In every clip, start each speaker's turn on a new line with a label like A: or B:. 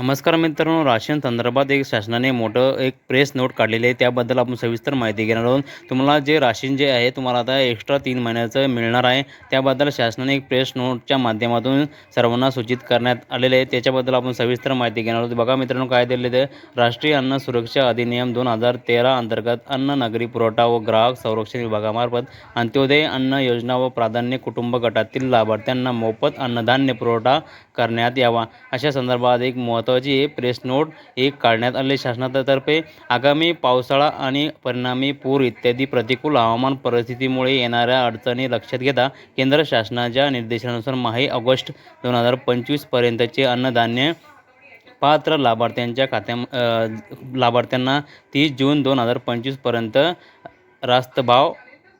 A: नमस्कार मित्रांनो राशन संदर्भात एक शासनाने मोठं एक प्रेस नोट काढलेली आहे. त्याबद्दल आपण सविस्तर माहिती घेणार आहोत. तुम्हाला जे राशन जे आहे तुम्हाला आता एक्स्ट्रा तीन महिन्याचं मिळणार आहे. त्याबद्दल शासनाने एक प्रेस नोटच्या माध्यमातून सर्वांना सूचित करण्यात आलेले आहे. त्याच्याबद्दल आपण सविस्तर माहिती घेणार आहोत. बघा मित्रांनो काय दिले ते. राष्ट्रीय अन्न सुरक्षा अधिनियम दोन हजार तेरा अंतर्गत अन्न नागरी पुरवठा व ग्राहक संरक्षण विभागामार्फत अंत्योदय अन्न योजना व प्राधान्य कुटुंब गटातील लाभार्थ्यांना मोफत अन्नधान्य पुरवठा करण्यात यावा. अशा संदर्भात एक महत्त्व महत्त्वाची प्रेस नोट एक काढण्यात आले शासनातर्फे. आगामी पावसाळा आणि परिणामी पूर इत्यादी प्रतिकूल हवामान परिस्थितीमुळे येणाऱ्या अडचणी लक्षात घेता केंद्र शासनाच्या निर्देशानुसार माही ऑगस्ट दोन हजार पंचवीसपर्यंतचे अन्नधान्य पात्र लाभार्थ्यांच्या खात्या लाभार्थ्यांना तीस जून दोन हजार पंचवीसपर्यंत रास्त भाव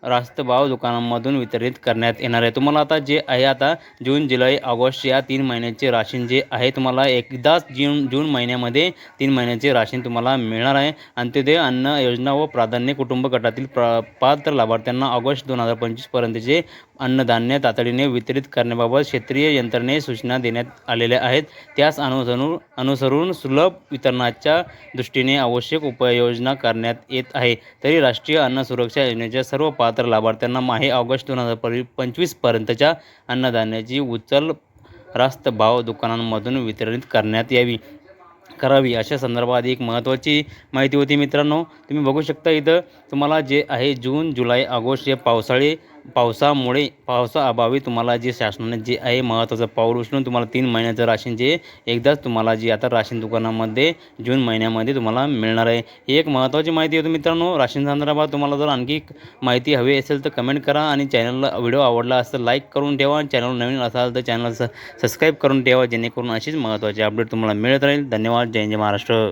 A: रास्त भाव दुकानांमधून वितरित करण्यात येणार आहे. तुम्हाला आता जे आहे आता जून जुलै ऑगस्ट या तीन महिन्याचे राशन जे आहे तुम्हाला एकदाच जून जून महिन्यामध्ये तीन महिन्याचे राशन तुम्हाला मिळणार आहे. अंत्योदय अन्न योजना व प्राधान्य कुटुंब गटातील प्र पात्र लाभार्थ्यांना ऑगस्ट दोन हजार पंचवीसपर्यंतचे अन्नधान्य तातडीने वितरित करण्याबाबत क्षेत्रीय यंत्रणेने सूचना देण्यात आलेल्या आहेत. त्यास अनुसरून अनुसरून सुलभ वितरणाच्या दृष्टीने आवश्यक उपाययोजना करण्यात येत आहे. तरी राष्ट्रीय अन्न सुरक्षा योजनेच्या सर्व पात्र लाभार्थ्यांना माहे ऑगस्ट दोन हजार पर पंचवीसपर्यंतच्या अन्नधान्याची उचल रास्त भाव दुकानांमधून वितरित करण्यात यावी करावी अशा संदर्भात एक महत्त्वाची माहिती होती मित्रांनो. तुम्ही बघू शकता इथं तुम्हाला जे आहे जून जुलै ऑगस्ट हे पावसाळी पावसामुळे पावसाअभावी तुम्हाला जे शासनाने जे आहे महत्त्वाचं पाऊल उचलून तुम्हाला तीन महिन्याचं राशन जे एकदाच तुम्हाला जे आता राशन दुकानामध्ये जून महिन्यामध्ये तुम्हाला मिळणार आहे. ही एक महत्त्वाची माहिती होती मित्रांनो. राशन संदर्भात तुम्हाला जर आणखी माहिती हवी असेल तर कमेंट करा आणि चॅनलला व्हिडिओ आवडला असेल लाईक करून ठेवा. चॅनल नवीन असाल तर चॅनल सबस्क्राईब करून ठेवा जेणेकरून अशीच महत्त्वाची अपडेट तुम्हाला मिळत राहील. धन्यवाद. जय जय महाराष्ट्र.